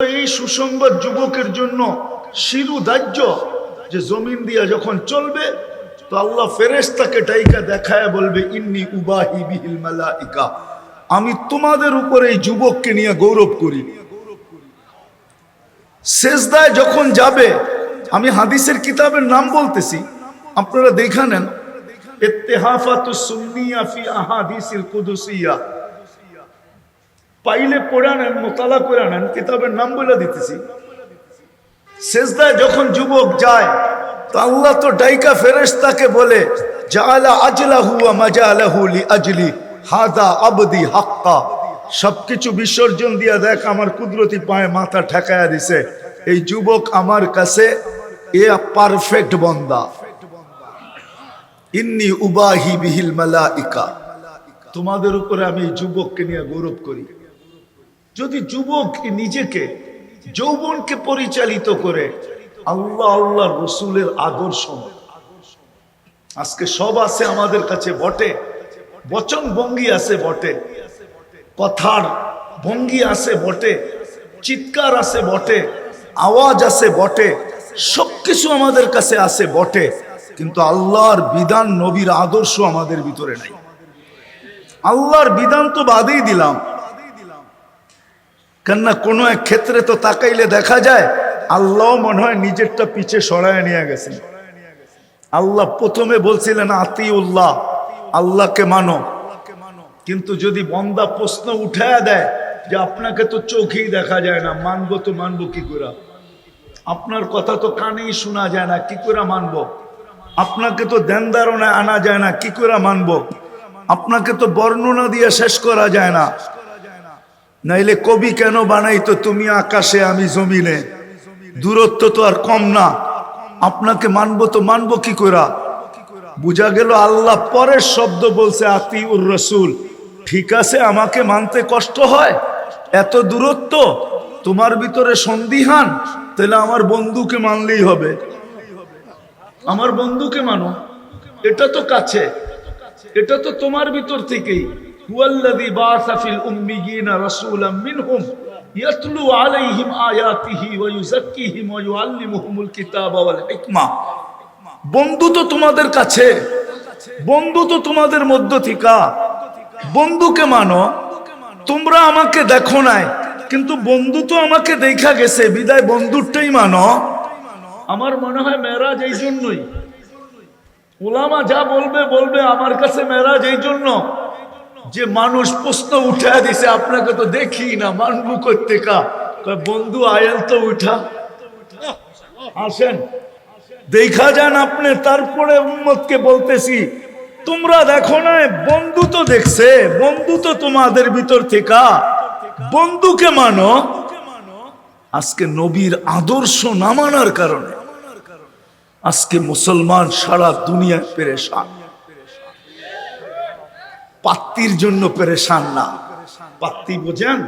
এই সুসংবাদ যুবকের জন্য শিরু দাহ্য যে জমিন দিয়া যখন চলবে, তো আল্লাহ ফেরেশতাকে ডাইকা দেখায় বলবে, ইন্নি উবাহি বিহিল মালাইকা। আমি তোমাদের উপরে এই যুবককে নিয়ে গৌরব করি। শেষদায় যখন যাবে, আমি হাদিসের কিতাবের নাম বলতেছি, আপনারা দেখা নেন। ইত্তেহাফাতুস সুন্নিয়া ফি আহাদিসিল কুদুসিয়া। পাইলে পড়ে নেন মোতালা করে নেন কিতাবের নাম বলে দিতেছি। শেষদায় যখন যুবক যায়, তো আল্লাহ তো ডাইকা ফেরেশতাকে বলে আজলি সবকিছু বিসর্জন দিয়া দেখ, আমার কুদরতি পায়ে মাথা ঠেকায়া দিছে। এই যুবক আমার কাছে এ পারফেক্ট বন্দা। ইন্নি উবাহি বিহিল মালাইকা। তোমাদের উপরে আমি যুবককে নিয়ে গৌরব করি। যদি যুবক নিজেকে, যৌবনকে পরিচালিত করে, আল্লাহ আল্লাহ রসুলের আদর্শ আজকে সব আছে আমাদের কাছে বটে, বচন ভঙ্গি আছে বটে, কথার ভঙ্গি আছে বটে, চিৎকার আছে বটে, আওয়াজ আছে বটে, সবকিছু আমাদের কাছে আছে বটে, কিন্তু আল্লাহর বিধান নবীর আদর্শ আমাদের ভিতরে নাই। আল্লাহর বিধান তো বাদেই দিলাম। কেননা কোনো এক ক্ষেত্রে তো তাকাইলে দেখা যায়, আল্লাহ মনে হয় নিজেরটা পিছে সরায় নিয়ে গেছেন। আল্লাহ প্রথমে বলছিলেন, আতিউল্লাহ, আল্লাহকে মানো। কিন্তু যদি বন্দা প্রশ্ন উঠায় দেয় যে আপনাকে তো চোখেই দেখা যায় না, মানবো তো মানবো কি করে? আপনার কথা তো কানেই শোনা যায় না, কি করে মানবো? আপনাকে তো ধ্যান ধারণায় আনা যায় না, কি করে মানবো? আপনাকে তো বর্ণনা দিয়ে শেষ করা যায় না। নাইলে কবি কেন বানাইতো তুমি আকাশে, আমি জমিনে? দূরত্ব তো আর কম না। আপনাকে মানবো তো মানবো কি করা বুঝা গেল আল্লাহ পরের শব্দ বলছে আতি উর রসুল। ঠিক আছে, আমাকে মানতে কষ্ট হয়? এত দূরত্ব? তোমার ভিতরে সন্দিহান? তাহলে আমার বন্ধুকে মানলেই হবে। আমার বন্ধুকে মানো। এটা তো কাছে। এটা তো তোমার ভিতর থেকেই। হুয়াল্লাযী বাআসা ফিল উম্মিয়িনা রাসূলাম মিনহুম ইয়াতলু আলাইহিম আয়াতিহি ওয়া ইউযাক্কিহিম ওয়া ইউআল্লিমুহুমুল বন্ধু তো তোমাদের কাছে, বন্ধু তো তোমাদের মধ্য থেকে। বন্ধুকে মানো, তোমরা আমাকে দেখো নাই, কিন্তু বন্ধু তো আমাকে দেখা গেছে, বিদায় বন্ধুরটাই মানো। আমার মনে হয় মেরাজ এই জন্যই। ওলামা যা বলবে বলবে, আমার কাছে মেরাজ এই জন্য। যে মানুষ প্রশ্ন উঠা দিছে, আপনাকে তো দেখি না, মানবু করতে কা বন্ধু, আয়েল তো উঠা। আসেন। দেখা যান আপনি, তারপরে উম্মতকে বলতেছি, তোমরা দেখো না, বন্ধু তো দেখছে, বন্ধু তো তোমাদের ভিতর থেকে। বন্ধুকে মানো। আজকে নবীর আদর্শ না মানার কারণে, আজকে মুসলমান সারা দুনিয়ায় পেরেশান। পাত্তির জন্য পেরেশান না। পাত্তি বোঝেন?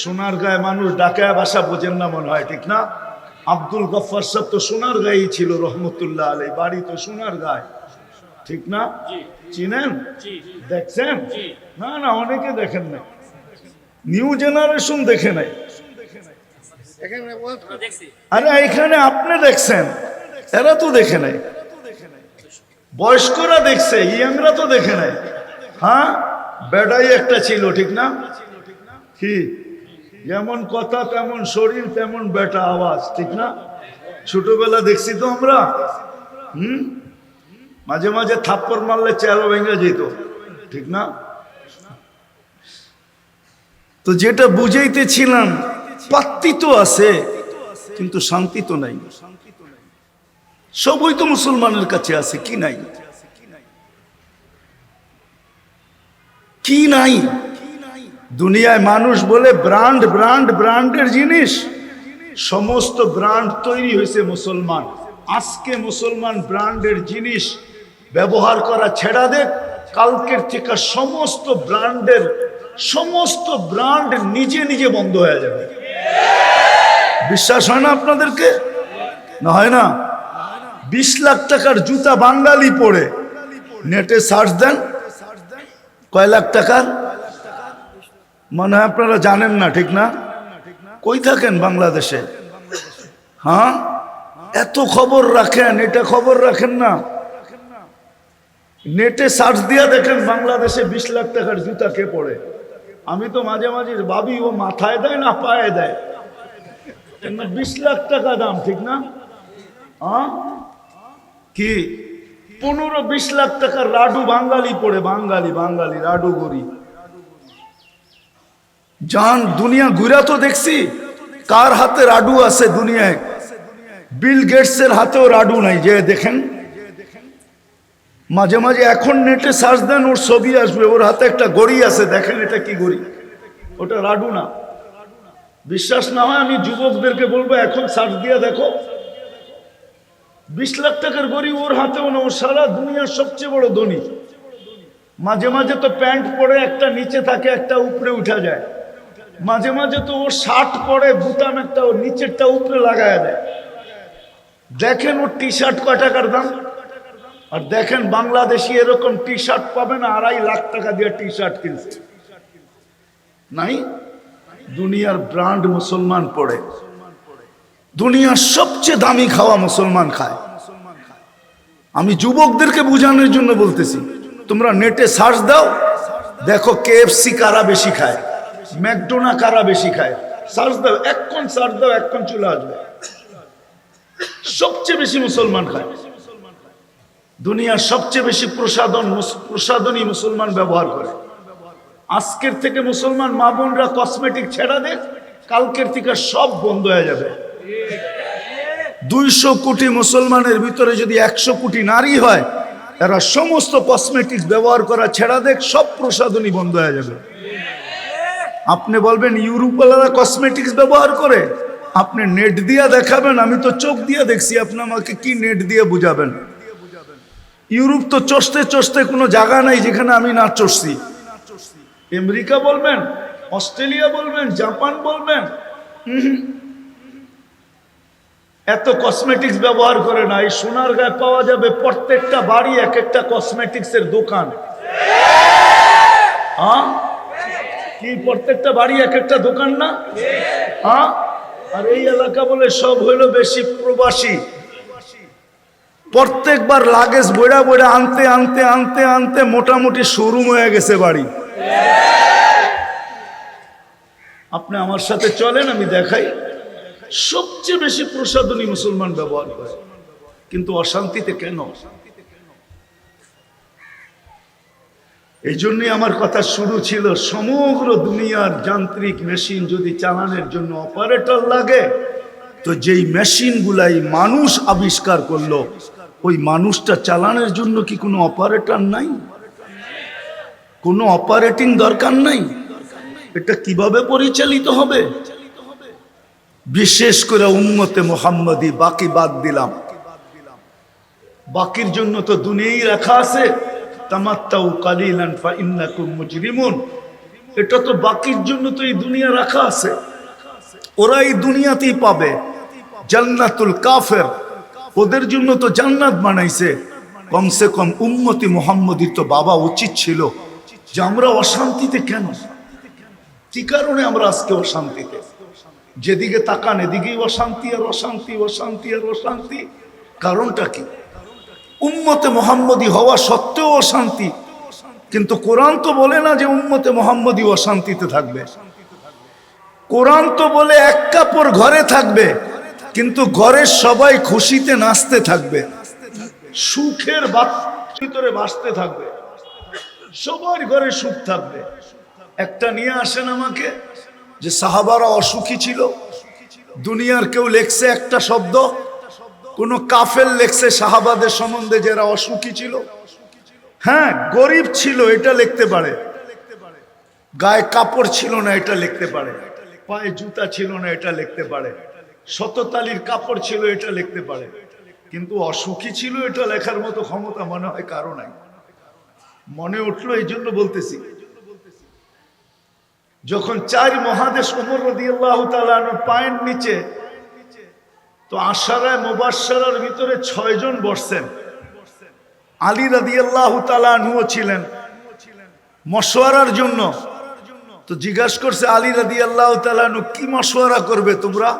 সোনার গায়ে মানুষ ডাকায় বাসা বোঝেন না মনে হয় ঠিক না? আব্দুল গফার সাহেব তো সোনার গায়েই ছিল রহমতুল্লাহ আলী বাড়ি তো সোনার গায়ে ঠিক না? চিনেন? দেখছেন? না না অনেকে দেখেন না নিউ জেনারেশন দেখে নাই। আরে এখানে আপনি দেখছেন? এরা তো দেখে নাই। বয়স্করা দেখছে ইয়াংরা তো দেখে নাই। হ্যাঁ? বেটাই একটা ছিল, ঠিক না? কি? যেমন কথা, তেমন শরীর, তেমন বেটা আওয়াজ, ঠিক না? ছোটবেলা দেখছি তো আমরা। হুম? মাঝে মাঝে থাপ্পড় মারলে চেহারা ভেঙে যেত, ঠিক না? তো যেটা বুঝাইতেছিলাম, পাত্তি তো আছে, কিন্তু শান্তি তো নাই। সবই তো মুসলমানের কাছে আছে, কি নাই? কি নাই? দুনিয়ায় মানুষ বলে ব্র্যান্ড ব্র্যান্ড, ব্র্যান্ডের জিনিস। সমস্ত ব্র্যান্ড তৈরি হয়েছে মুসলমান। আজকে মুসলমান ব্র্যান্ডের জিনিস ব্যবহার করা ছেড়া দেখ। কালকের থেকে সমস্ত ব্র্যান্ডের, সমস্ত ব্র্যান্ড নিজে নিজে বন্ধ হয়ে যাবে। বিশ্বাস হয় না আপনাদেরকে? না হয় না? বিশ লাখ টাকার জুতা বাঙালি পরে। নেটে সার্চ দেন। কয় লাখ টাকার? মনে হয় আপনারা জানেন না, ঠিক না? কই থাকেন বাংলাদেশে? হ্যাঁ? এত খবর রাখেন, এটা খবর রাখেন না। নেটে সার্চ দিয়া দেখেন বাংলাদেশে বিশ লাখ টাকার জুতা কে পড়ে আমি তো মাঝে মাঝে ভাবি, ও মাথায় দেয় না পায়ে দেয়? বিশ লাখ টাকা দাম, ঠিক না? হ্যাঁ? কি? পনেরো বিশ লাখ টাকার রাডু বাঙালি পড়ে, বাঙালি বাঙালি, রাডু গরি। জান, দুনিয়া ঘুরা তো দেখছি, কার হাতে রাডু আছে দুনিয়ায়? বিল গেটসের হাতেও রাডু নাই, যে দেখেন। মাঝে মাঝে এখন নেটে সার্চ দেন, ওর ছবি আসবে, ওর হাতে একটা গড়ি আছে, দেখেন এটা কি গড়ি? ওটা রাডু না। বিশ্বাস না হয় আমি যুবকদেরকে বলব, এখন সার্চ দিয়ে দেখো। বিশ লাখ টাকার গড়ি ওর হাতেও না, ও সারা দুনিয়ার সবচেয়ে বড় ধনী। মাঝে মাঝে তো প্যান্ট পরে একটা নিচে থাকে, একটা উপরে উঠা যায়। মাঝে মাঝে তো ও শার্ট পরে, বুতাম একটা ওর নিচেরটা উপরে লাগায় দেয়। দেখেন ওর টি শার্ট কয় টাকার দাম? আর দেখেন বাংলাদেশি এরকম টি শার্ট পাবেন আড়াই লাখ টাকা দিয়ে টি শার্ট কিনছে। নাই? দুনিয়ার ব্র্যান্ড মুসলমান পড়ে। দুনিয়ার সবচেয়ে দামি খাওয়া মুসলমান খায়। আমি যুবকদেরকে বোঝানোর জন্য বলতেছি, তোমরা নেটে সার্চ দাও, দেখো কেএফসি কারা বেশি খায়, ম্যাকডোনা কারা বেশি খায়। সার্চ দাও এক্ষণ সার্চ দাও এক্ষণ চলে আসবে। সবচেয়ে বেশি মুসলমান খায়। দুনিয়ার সবচেয়ে বেশি প্রসাদন মুস- প্রসাদনী মুসলমান ব্যবহার করে। আজকের থেকে মুসলমান মা বোনরা কসমেটিক ছেড়া দেখ কালকের থেকে সব বন্ধ হয়ে যাবে। দুইশো কোটি মুসলমানের ভিতরে যদি একশো কোটি নারী হয়, এরা সমস্ত কসমেটিক্স ব্যবহার করা ছেড়া দেখ, সব প্রসাদনী বন্ধ হয়ে যাবে। আপনি বলবেন, ইউরোপওয়ালারা কসমেটিক্স ব্যবহার করে? আপনি নেট দিয়ে দেখাবেন, আমি তো চোখ দিয়ে দেখছি, আপনি আমাকে কি নেট দিয়ে বুঝাবেন? ইউরোপ তো চষতে চষতে কোনো জায়গা নাই যেখানে আমি না চষছি। আমেরিকা বলবেন, অস্ট্রেলিয়া বলবেন, জাপান বলবেন। এত কসমেটিক্স ব্যবহার করে না, এই সোনার গায়ে পাওয়া যাবে প্রত্যেকটা বাড়ি এক একটা কসমেটিক্স এর দোকান। হ্যাঁ? কি, প্রত্যেকটা বাড়ি এক একটা দোকান না? হ্যাঁ? আর এই এলাকা বলে সব হইল বেশি প্রবাসী। প্রত্যেকবার লাগেজ বইরা বইরা আনতে আনতে আনতে আনতে মোটামুটি শোরুম হয়ে গেছে বাড়ি। আপনি আমার সাথে চলেন, আমি দেখাই। সবচেয়ে বেশি প্রসাদনী মুসলমান ব্যবহার করে। কিন্তু অশান্তিতে কেন? এই জন্যই আমার কথা শুরু ছিল, সমগ্র দুনিয়ার যান্ত্রিক মেশিন যদি চালানোর জন্য অপারেটর লাগে, তো যেই মেশিনগুলাই মানুষ আবিষ্কার করল, ওই মানুষটা চালানোর জন্য কি কোনো অপারেটর নাই? কোনো অপারেটিং দরকার নাই? এটা কীভাবে পরিচালিত হবে? বিশেষ করে উম্মতে মোহাম্মদী বাকি বাদ দিলাম। বাকির জন্য তো দুনিয়াই রাখা আছে। তামাত্তাউ কালিলান ফা ইন্নাকুম মুজরিমুন। এটা তো বাকির জন্য তো এই দুনিয়া রাখা আছে। ওরা এই দুনিয়াতেই পাবে। জান্নাতুল কাফের। ওদের জন্য তো জান্নাত বানাইছে। কমসে কম উম্মতি মোহাম্মদীর তো বাবা উচিত ছিল। যে আমরা অশান্তিতে কেন? কি কারণে আমরা আজকে অশান্তিতে? যেদিকে তাকান, এদিকেই অশান্তি আর অশান্তি অশান্তি আর অশান্তি। কারণটা কি? উম্মতে মোহাম্মদী হওয়া সত্ত্বেও অশান্তি। কিন্তু কোরআন তো বলে না যে উম্মতে মোহাম্মদী অশান্তিতে থাকবে। কোরআন তো বলে এক কাপড় ঘরে থাকবে, কিন্তু ঘরের সবাই খুশিতে নাচতে থাকবে। সুখের ভিতরে বাঁচতে থাকবে। সবার ঘরে সুখ থাকবে। একটা নিয়ে আসেন আমাকে। যে সাহাবারা অসুখী ছিল, দুনিয়ার কেউ লেখছে একটা শব্দ, কোন কাফের লেখছে সাহাবাদের সম্বন্ধে যারা অসুখী ছিল। হ্যাঁ গরিব ছিল, এটা লিখতে পারে। গায়ে কাপড় ছিল না, এটা লিখতে পারে। পায়ে জুতা ছিল না, এটা লিখতে পারে। শততালির কাপড় ছিল, এটা লিখতে পারে। কিন্তু অসুখী ছিল, এটা লেখার মতো ক্ষমতা মনে হয় কারও নাই। মনে উঠল এই জন্য বলতেছি যখন চার মহাদেশ উমর রদিয়াল্লাহ তালানোর পায়ের নিচে, তো আশারায় মুবাসার ভিতরে ছয়জন বসছেন। আলী রাদিয়াল্লাহ তালানুও ছিলেন। মশওয়ারার জন্য। তো জিজ্ঞাসা করছে, আলী রাদি আল্লাহ তালানু কি মশওয়ারা করবে তোমরা?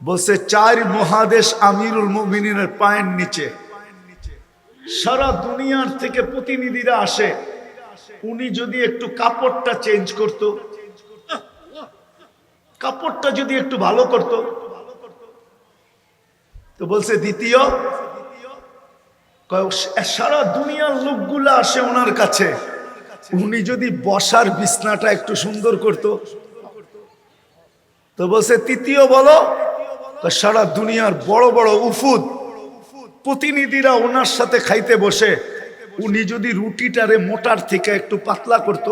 বলছে, চার মহাদেশ আমিরুল মুমিনের পায়ের নিচে। সারা দুনিয়ার থেকে প্রতিনিধিরা আসে। উনি যদি একটু কাপড়টা চেঞ্জ করত, কাপড়টা যদি একটু ভালো করত, তো বলছে দ্বিতীয় সারা দুনিয়ার লোকগুলা আসে ওনার কাছে। উনি যদি বসার বিছনাটা একটু সুন্দর করত, তো বলছে তৃতীয় বলো সারা দুনিয়ার বড় বড় উফুদ প্রতিনিধিরা ওনার সাথে খাইতে বসে। উনি যদি রুটিটারে মোটার থেকে একটু পাতলা করত,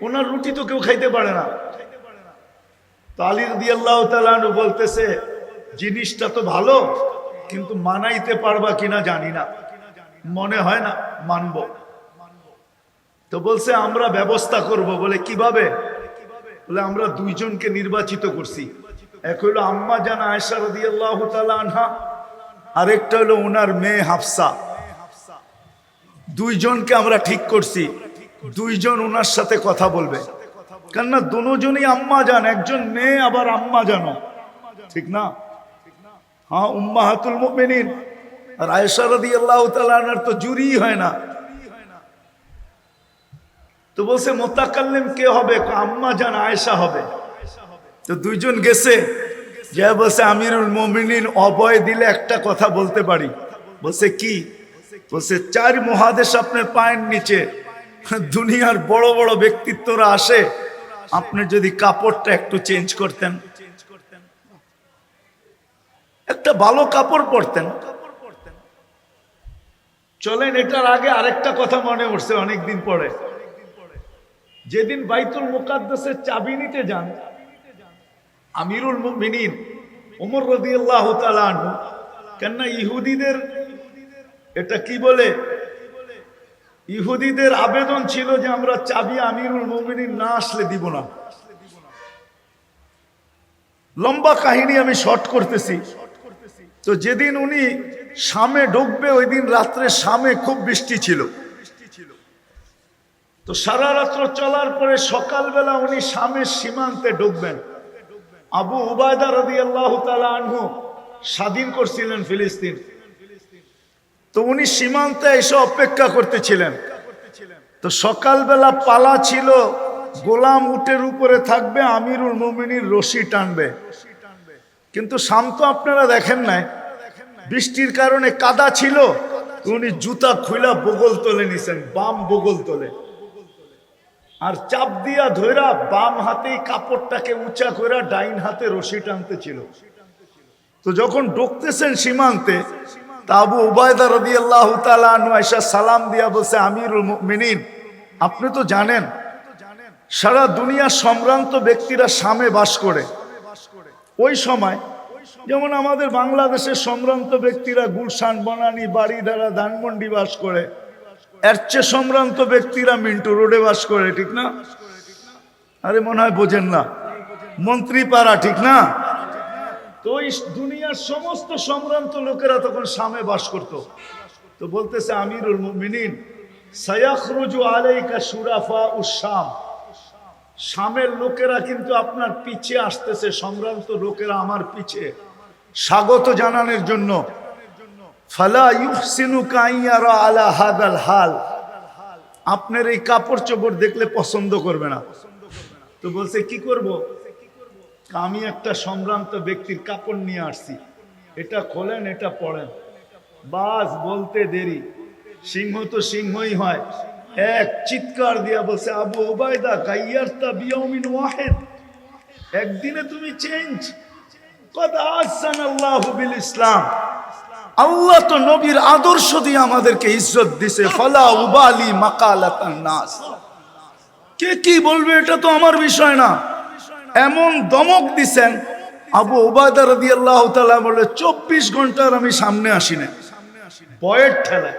ওনার রুটি তো কেউ খাইতে পারে না। তো আলী রদি আল্লাহ তালু বলতেছে, জিনিসটা তো ভালো, কিন্তু মানাইতে পারবা কিনা জানি না। মনে হয় না, মানব। তো বলছে, আমরা ব্যবস্থা করব। বলে, কীভাবে? বলে, আমরা দুইজনকে নির্বাচিত করছি। এক হইল আম্মা জানা আয়সা রদি আল্লাহ আনহা, আরেকটা হলো ওনার মেয়ে হাফসা। দুইজনকে আমরা ঠিক করছি। দুইজন ওনার সাথে কথা বলবে। কেননা দুজনই আম্মা জান, একজন মেয়ে, আবার আম্মা জানো। ঠিক না? হ্যাঁ উম্মা হাতুল মুমিনিন। আর আয়েশা রাদিয়াল্লাহু তাআলার তো জুরি হয় না। তো বলছে, মোতাকাল্লিম কে হবে? আম্মা জান, আয়েশা হবে। তো দুইজন গেছে। যে বলছে, আমিরুল মুমিনিন, অভয় দিলে একটা কথা বলতে পারি। বলছে, কি? বলছে, চার মহাদেশ আপনার পায়ের নিচে। দুনিয়ার বড় বড় ব্যক্তিত্বরা আসে। আপনি যদি কাপড়টা একটু চেঞ্জ করতেন। একটা ভালো কাপড় পরতেন। চলেন, এটার আগে আরেকটা কথা মনে উঠছে অনেকদিন পরে। যেদিন বাইতুল মুকাদ্দাসের চাবি নিতে যান, আমিরুল মুমিনিন ওমর রদিয়াল্লাহ তাআলা কেননা ইহুদিদের এটা কি বলে? ইহুদিদের আবেদন ছিল যে আমরা চাবি আমিরুল মুমিনিন না আসলে দিব না। লম্বা কাহিনী আমি শর্ট করতেছি। তো যেদিন উনি সামে ঢুকবে ওই দিন রাত্রে সামে খুব বৃষ্টি ছিল। তো সারা রাত্র চলার পরে সকালবেলা উনি সামের সীমান্তে ঢুকবেন আবু উবায়দা রবি আল্লাহ আনহু স্বাধীন করছিলেন ফিলিস্তিন। তো উনি সীমান্তে এসে অপেক্ষা করতেছিলেন। তো সকালবেলা পালা ছিল, গোলাম উটের উপরে থাকবে, আমিরুল মুমিনীর রশি টানবে। কিন্তু শাম তো আপনারা দেখেন নাই, বৃষ্টির কারণে কাদা ছিল উনি জুতা খুলা বগল তোলে নিছেন, বাম বগল তোলে। আর চাপ দিয়া ধইরা বাম হাতেই কাপড়টাকে উঁচা করে ডাইন হাতে রশি টানতে ছিল। তো যখন ঢুকতেছেন সীমান্তে আবু উবায়দা রদি আল্লাহ আয়সা সালাম দিয়া বলছে, আমিরুল মিনিন আপনি তো জানেন, সারা দুনিয়ার সম্ভ্রান্ত ব্যক্তিরা সামে বাস করে। ওই সময় যেমন আমাদের বাংলাদেশের সম্ভ্রান্ত ব্যক্তিরা গুলশান, বনানী বাড়িধারা ধানমন্ডি বাস করে, এর চেয়ে সম্ভ্রান্ত ব্যক্তিরা মিন্টু রোডে বাস করে, ঠিক না? আরে মনে হয় বোঝেন না। মন্ত্রী মন্ত্রীপাড়া, ঠিক না? তো ওই দুনিয়ার সমস্ত সম্ভ্রান্ত লোকেরা তখন সামে বাস করত। তো বলতেছে, আমিরুল মুমিনিন, সায়াখরুজু আলাইকা সুরাফা উসাম সামের লোকেরা কিন্তু আপনার পিছে আসতেছে, সম্ভ্রান্ত লোকেরা আমার পিছে। স্বাগত জানানোর জন্য। ফালা ইউহসিনু কাইয়ারা আলা হাদাল হাল। আপনার এই কাপড় চোপড় দেখলে পছন্দ করবে না। তো বলছে, কি করব? আমি একটা সম্ভ্রান্ত ব্যক্তির কাপড় নিয়ে আসছি। এটা খোলেন, এটা পড়েন। বাস বলতে দেরি। সিংহ তো সিংহই হয়। এক চিৎকার দিয়া বলছে, আবু ওবায়দা কাইয়ারতা বিয়মিন ওয়াহেদ। একদিনে তুমি চেঞ্জ কদ আহসান আল্লাহু বিল ইসলাম। আল্লাহ তো নবীর আদর্শ দিয়ে আমাদেরকে ইজ্জত দিছে। ফলা উবালি মাকালাতান নাস। কে কি বলবে এটা তো আমার বিষয় না। এমন দমক দিছেন। আবু ওবায়দা রাদিয়াল্লাহু তাআলা বলে চব্বিশ ঘণ্টার আমি সামনে আসি না বয়ের ঠেলায়।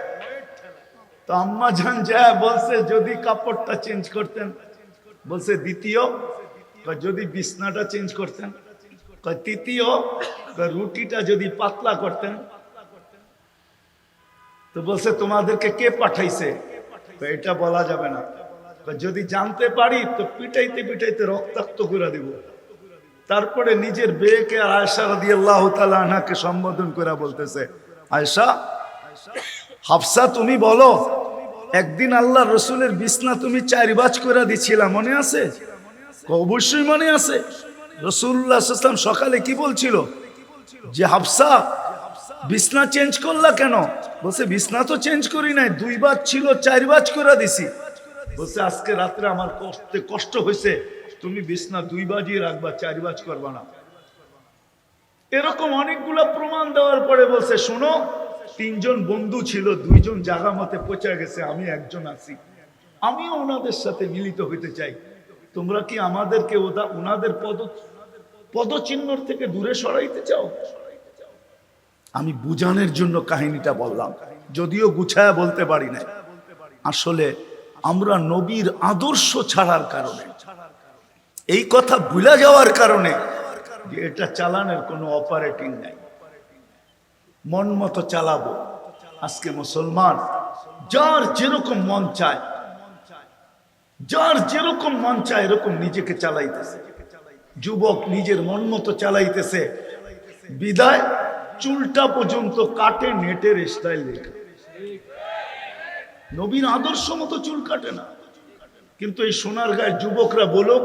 তো আম্মা জান যা বলছে, যদি কাপড়টা চেঞ্জ করতেন। বলছে, দ্বিতীয়। যদি বিছনাটা চেঞ্জ করতেন। তৃতীয়। রুটিটা যদি পাতলা করতেন। তো বলছে, তোমাদেরকে কে পাঠাইছে? এটা বলা যাবে না। যদি জানতে পারি, তো পিটাইতে পিটাইতে রক্তাক্ত করে দিব। তারপরে নিজের বেয়েকে আর আয়সা রাদি আল্লাহ আনাকে সম্বোধন করে বলতেছে আয়সা হাফসা, তুমি বলো, একদিন আল্লাহ রসুলের বিছনা তুমি চারিবাজ করে দিছিলা, মনে আছে? অবশ্যই মনে আছে। রসুল্লাহ সাল্লাম সকালে কি বলছিল? যে, হাফসা, বিছনা চেঞ্জ করলা কেন? বলছে, বিছনা তো চেঞ্জ করি নাই দুইবার ছিল চারবার করে দিছি। বলছে, আজকে রাত্রে আমার কষ্টে, কষ্ট হয়েছে। তুমি বিছনা দুই বাজিয়ে রাখবা, চার বাজ করবা না। এরকম অনেকগুলো প্রমাণ দেওয়ার পরে বলছে, শোনো, তিনজন বন্ধু ছিল, দুইজন জায়গা মতে পচে গেছে, আমি একজন আছি। আমিও ওনাদের সাথে মিলিত হইতে চাই। তোমরা কি আমাদেরকে ওদা, ওনাদের পদ, পদচিহ্নর থেকে দূরে সরাইতে চাও? আমি বুঝানোর জন্য কাহিনীটা বললাম, যদিও গুছায়া বলতে পারি না আসলে আমরা নবীর আদর্শ ছাড়ার কারণে। এই কথা ভুলা যাওয়ার কারণে এটা চালানোর কোনো অপারেটিং নাই। মন মতো চালাবো। আজকে মুসলমান, যার যেরকম মন চায়, যার যেরকম মন চায় এরকম নিজেকে চালাইতেছে। যুবক নিজের মন মতো চালাইতেছে। বিদায় চুলটা পর্যন্ত কাটে নেটের স্টাইল দেখে নবীন আদর্শ মতো চুল কাটে না। কিন্তু এই সোনার গায়ে যুবকরা বলো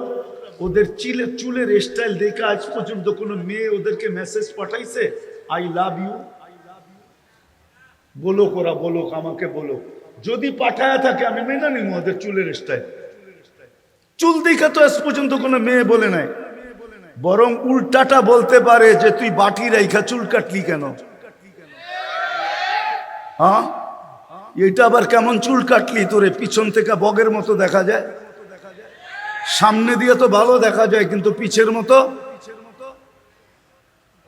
ওদের চিলে চুলের স্টাইল দেখে আজ পর্যন্ত কোনো মেয়ে ওদেরকে মেসেজ পাঠাইছে আই লাভ ইউ বলো ওরা বলো আমাকে বলো যদি পাঠায়া থাকে, আমি মেনে নিব ওদের চুলের স্টাইল চুল দেখে তো আজ পর্যন্ত কোনো মেয়ে বলে নাই। বরং উল্টাটা বলতে পারে যে, তুই বাটি রাইখা চুল কাটলি কেন? হ্যাঁ? এটা আবার কেমন চুল কাটলি? তোরে পিছন থেকে বগের মতো দেখা যায়। সামনে দিয়ে তো ভালো দেখা যায়, কিন্তু পিছের মতো।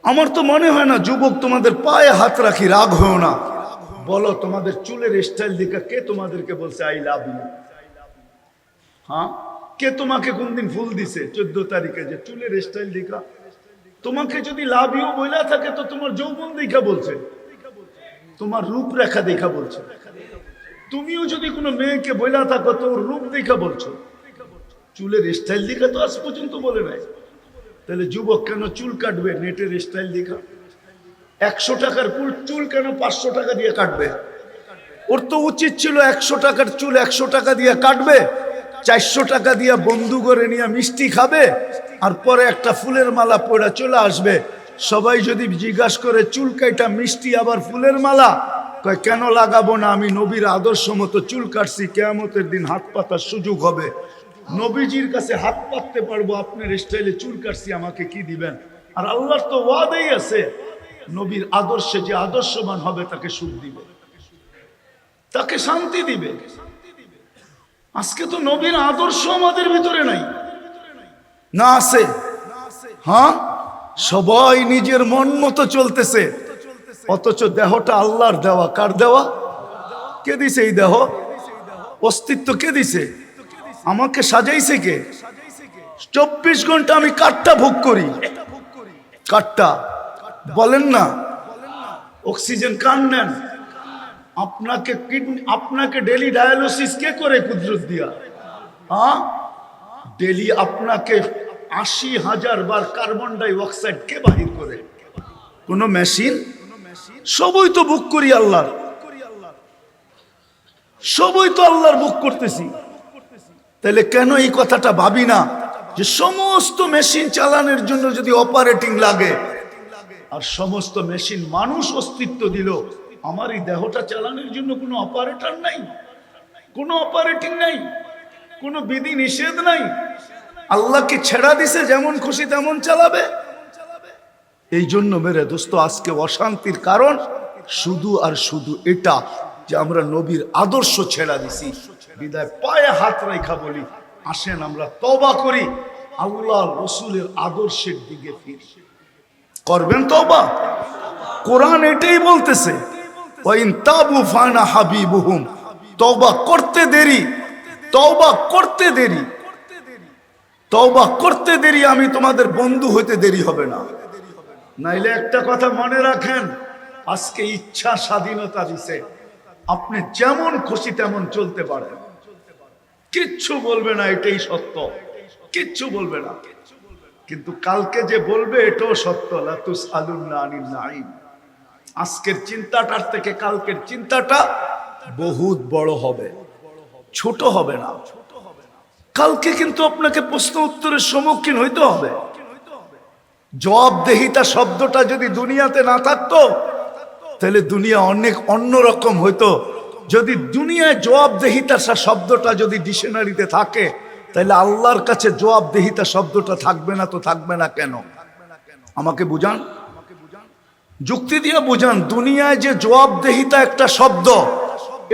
আমার তো মনে হয় না, যুবক তোমাদের পায়ে হাত রাখি, রাগ হও না। বলো, তোমাদের চুলের স্টাইল দিকে কে তোমাদেরকে বলছে আই লাভ ইউ হ্যাঁ? কে তোমাকে কোনদিন ফুল দিছে চোদ্দ তারিখে যে চুলের স্টাইল দেখা? তোমাকে যদি লাভ ইউ বইলা থাকে, তো তোমার যৌবন দেখা বলছে। তোমার রূপরেখা দেখা বলছে। তুমিও যদি কোনো মেয়েকে বইলা থাকো, তো ওর রূপ দেখা বলছো। চুলের স্টাইল দেখা তো আজ পর্যন্ত বলে নাই। তাহলে যুবক কেন চুল কাটবে নেটের স্টাইল দেখা? একশো টাকার চুল কেন পাঁচশো টাকা দিয়ে কাটবে? ওর তো উচিত ছিল একশো টাকার চুল একশো টাকা দিয়ে কাটবে, চারশো টাকা দিয়ে বন্ধু করে নিয়ে মিষ্টি খাবে, আর পরে একটা ফুলের মালা পড়া চলে আসবে। সবাই যদি জিজ্ঞাসা করে, চুল কাইটা মিষ্টি আবার ফুলের মালা? কয়, কেন লাগাবো না? আমি নবীর আদর্শ মতো চুল কাটছি, কেয়ামতের দিন হাত পাতার সুযোগ হবে। নবীজির কাছে হাত পাততে পারব, আপনার স্টাইলে চুল কাটছি, আমাকে কি দিবেন? আর আল্লাহর তো ওয়াদেই আছে। নবীর আদর্শে যে আদর্শবান হবে, তাকে সুখ দিবে। তাকে শান্তি দিবে। আজকে তো নবীর আদর্শ আমাদের ভিতরে নাই। না আছে। হ্যাঁ? সবাই নিজের মন মতো চলতেছে। অথচ দেহটা আল্লাহর দেওয়া। কার দেওয়া? কে দিছে এই দেহ? অস্তিত্ব কে দিছে? আমাকে সাজাইছে কে? চব্বিশ ঘণ্টা আমি কাঠটা ভোগ করি। কাঠটা? বলেন না। অক্সিজেন কার নেন? আপনাকে কিডনি আপনাকে ডেলি ডায়ালিসিস কে করে কুদরত দিয়া? হ্যাঁ? ডেলি আপনাকে আশি হাজার বার কার্বন ডাই অক্সাইড কে বাহির করে? কোনো মেশিন? সবই তো বুক করি আল্লাহর। সবই তো আল্লাহর বুক করতেছি। তাহলে কেন এই কথাটা ভাবি না যে সমস্ত মেশিন চালানোর জন্য যদি অপারেটিং লাগে? আর সমস্ত মেশিন মানুষ অস্তিত্ব দিল, আমার এই দেহটা চালানোর জন্য কোনো অপারেটর নাই, কোনো অপারেটিং নাই, কোনো বিধি নিষেধ নাই। আল্লাহকে ছেড়া দিছে, যেমন খুশি তেমন চালাবে। এই জন্য মেরে দোস্ত, আজকে অশান্তির কারণ শুধু আর শুধু এটা যে আমরা নবীর আদর্শ ছেড়া দিছি। বিদায় পায়ে হাত রেখা বলি, আসেন আমরা তবা করি, আল্লাহ রসুলের আদর্শের দিকে ফিরি। করবেন তবা কোরআন এটাই বলতেছে করতে দেরি করতে দেরি করতে দেরি আমি তোমাদের বন্ধু হইতে দেরি হবে না। নাইলে একটা কথা মনে রাখেন, আজকে ইচ্ছা স্বাধীনতা দিছে। আপনি যেমন খুশি তেমন চলতে পারেন। কিচ্ছু বলবে না, এটাই সত্য। কিচ্ছু বলবে না। কিন্তু কালকে যে বলবে, এটাও সত্য। লাতুস নাইম আজকের চিন্তাটার থেকে কালকের চিন্তাটা বহুত বড় হবে। ছোট হবে না। কালকে কিন্তু আপনাকে প্রশ্ন উত্তরের সম্মুখীন হইতে হবে। জবাবদেহিতা শব্দটা যদি দুনিয়াতে না থাকতো, তাহলে দুনিয়া অনেক অন্যরকম হইতো। যদি দুনিয়ায় জবাবদেহিতা শব্দটা যদি ডিকশনারিতে থাকে, তাহলে আল্লাহর কাছে জবাবদেহিতা শব্দটা থাকবে না তো থাকবে না কেন? আমাকে বুঝান? যুক্তি দিয়ে বুঝান, দুনিয়ায় যে জবাবদেহিতা একটা শব্দ,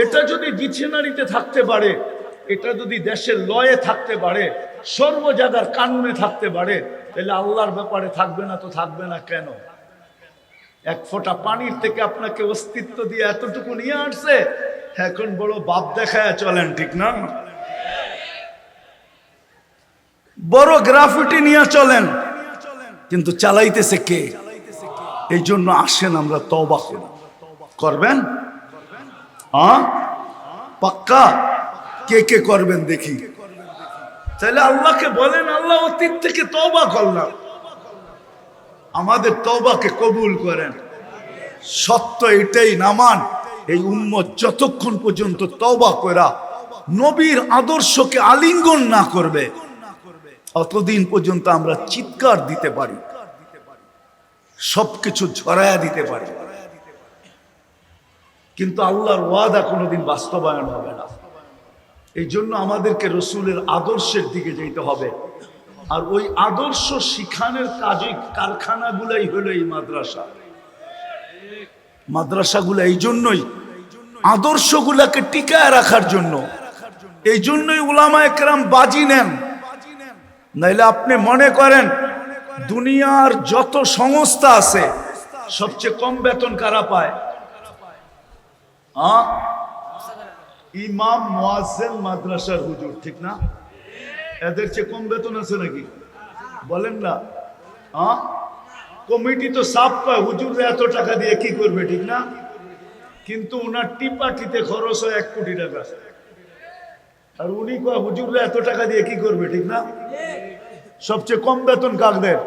এটা যদি ডিকশনারিতে থাকতে পারে, এটা যদি দেশের লয়ে থাকতে পারে সর্ব জায়গার কানুনে থাকতে পারে তাহলে আল্লাহর ব্যাপারে থাকবে না তো থাকবে না কেন? এক ফোঁটা পানির থেকে আপনাকে অস্তিত্ব দিয়ে এতটুকু নিয়ে আসছে, এখন বড় বাপ দেখায় চলেন, ঠিক না? বড় গ্রাফিটি নিয়ে চলেন, কিন্তু চালাইতেছে কে? এই জন্য আসেন আমরা তবা করি। করবেন? পাক্কা? কে কে করবেন দেখি। তাহলে আল্লাহকে বলেন, আল্লাহ অতীত থেকে তবা করলাম। আমাদের তবাকে কবুল করেন। সত্য এটাই নামান এই উম্মত যতক্ষণ পর্যন্ত তবা করা নবীর আদর্শকে আলিঙ্গন না করবে, অতদিন পর্যন্ত আমরা চিৎকার দিতে পারি, সবকিছু ঝরায়া দিতে পারি। কিন্তু আল্লাহর ওয়াদা কোনোদিন বাস্তবায়ন হবে না। এই জন্য আমাদেরকে রসুলের আদর্শের দিকে যেতে হবে। আর ওই আদর্শ শিখানের কাজে কারখানাগুলাই হলো এই মাদ্রাসা। মাদ্রাসাগুলো এই জন্যই, আদর্শগুলাকে টিকায় রাখার জন্য। এই জন্যই উলামা একরাম বাজি নেন। নাইলে আপনি মনে করেন, দুনিয়ার যত সংস্থা আছে, সবচেয়ে কম বেতন কারা পায়? ইমাম মোয়াজ্জেম মাদ্রাসার হুজুর, ঠিক না? এদের চেয়ে কম বেতন আছে নাকি? বলেন না। হ্যাঁ কমিটি তো সাফ পায় হুজুরে এত টাকা দিয়ে কি করবে, ঠিক না? কিন্তু উনার টিপাটিতে খরচ হয় এক কোটি টাকা। আর উনি কয় হুজুরে এত টাকা দিয়ে কি করবে, ঠিক না? সবচেয়ে কম বেতন কাকদের?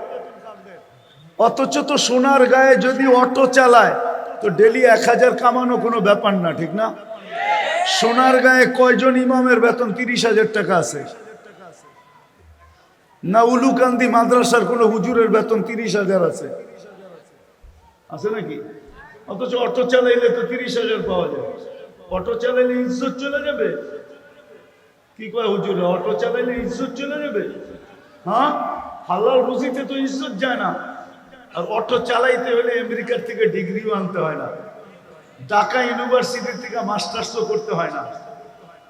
অথচ তো সোনার গায়ে যদি অটো চালায়, তো ডেলি এক হাজার কামানো কোনো ব্যাপার না, ঠিক না? সোনার গায়ে কয়জন ইমামের বেতন? তিরিশ হাজার টাকা আছে। না উলুকান্দি মাদ্রাসার কোনো হুজুরের বেতন তিরিশ হাজার আছে। আছে নাকি? অথচ অটো চালাইলে তো তিরিশ হাজার পাওয়া যায়। অটো চালাইলে ইজ্জত চলে যাবে? কি কয় হুজুরে, অটো চালাইলে ইজ্জত চলে যাবে? হ্যাঁ? হালাল রুজিতে তো ইজ্জত যায় না। আর অটো চালাইতে হলে আমেরিকার থেকে ডিগ্রিও আনতে হয় না। ঢাকা ইউনিভার্সিটি থেকে মাস্টার্সও করতে হয় না।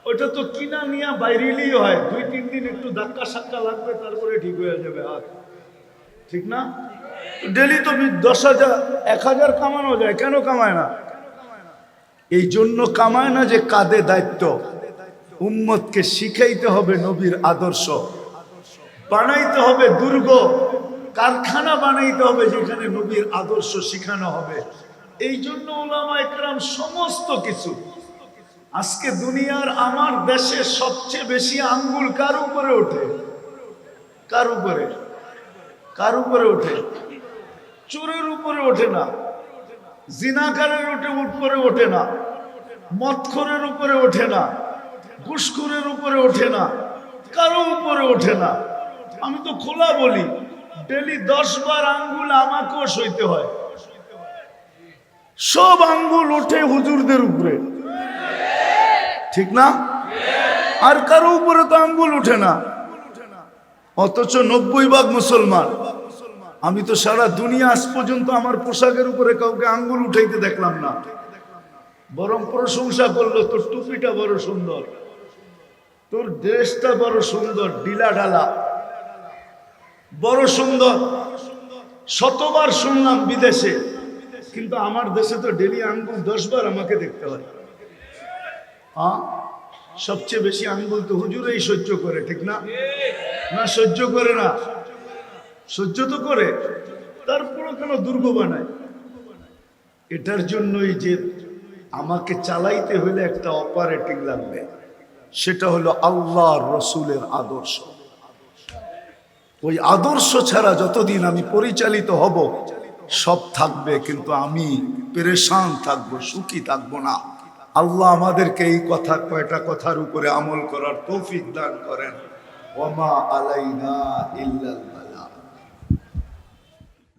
ওটা তো কিনা নিয়ে বাইরেলেই হয়। দুই, তিন দিন একটু ধাক্কা সাক্কা লাগবে, তারপরে ঠিক হয়ে যাবে আর। ঠিক না? ডেলি তো দশ হাজার, এক হাজার কামানো যায়। কেন কামায় না? এই জন্য কামায় না যে কাঁধে দায়িত্ব। উম্মতকে শিখাইতে হবে নবীর আদর্শ। বানাইতে হবে দুর্গ। কারখানা বানাইতে হবে যেখানে নবীর আদর্শ শিখানো হবে। এই জন্য ওলামা একরাম সমস্ত কিছু। আজকে দুনিয়ার আমার দেশে সবচেয়ে বেশি আঙ্গুল কার উপরে ওঠে? কার উপরে? কার উপরে ওঠে? চোরের উপরে ওঠে না। জিনাকারের উঠে উপরে ওঠে না। মৎখরের উপরে ওঠে না। ঘুষখোরের উপরে ওঠে না। কারও উপরে ওঠে না। আমি তো খোলা বলি, ডেলি দশ বার আঙ্গুল আমাকেও সইতে হয়। সব আঙ্গুল ওঠে হুজুরদের উপরে। ঠিক না? আর কারও উপরে তো আঙ্গুল ওঠে না। অথচ নব্বই ভাগ মুসলমান। আমি তো সারা দুনিয়া আজ পর্যন্ত আমার পোশাকের উপরে কাউকে আঙ্গুল উঠাইতে দেখলাম না। বরং প্রশংসা করল, তোর টুপিটা বড় সুন্দর। তোর ড্রেসটা বড় সুন্দর ডিলা ডালা বড় সুন্দর। শতবার শুনলাম বিদেশে কিন্তু আমার দেশে তো ডেলি আঙ্গুল দশবার আমাকে দেখতে হয়। হ্যাঁ? সবচেয়ে বেশি আঙ্গুল তো হুজুরেই সহ্য করে ঠিক না? না সহ্য করে না। সহ্য তো করে তারপরও কেন দুর্গ বানায় এটার জন্যই যে আমাকে চালাইতে হলে একটা অপারেটিং লাগবে সেটা হলো আল্লাহ রসুলের আদর্শ। ওই আদর্শ ছাড়া যতদিন আমি পরিচালিত হব সব থাকবে, কিন্তু আমি পেরেশান থাকব, সুখী থাকব না। আল্লাহ আমাদেরকে এই কথা, কয়টা কথার উপরে আমল করার তৌফিক দান করেন। ওমা আলাইনা ইল্লাল্লাহ।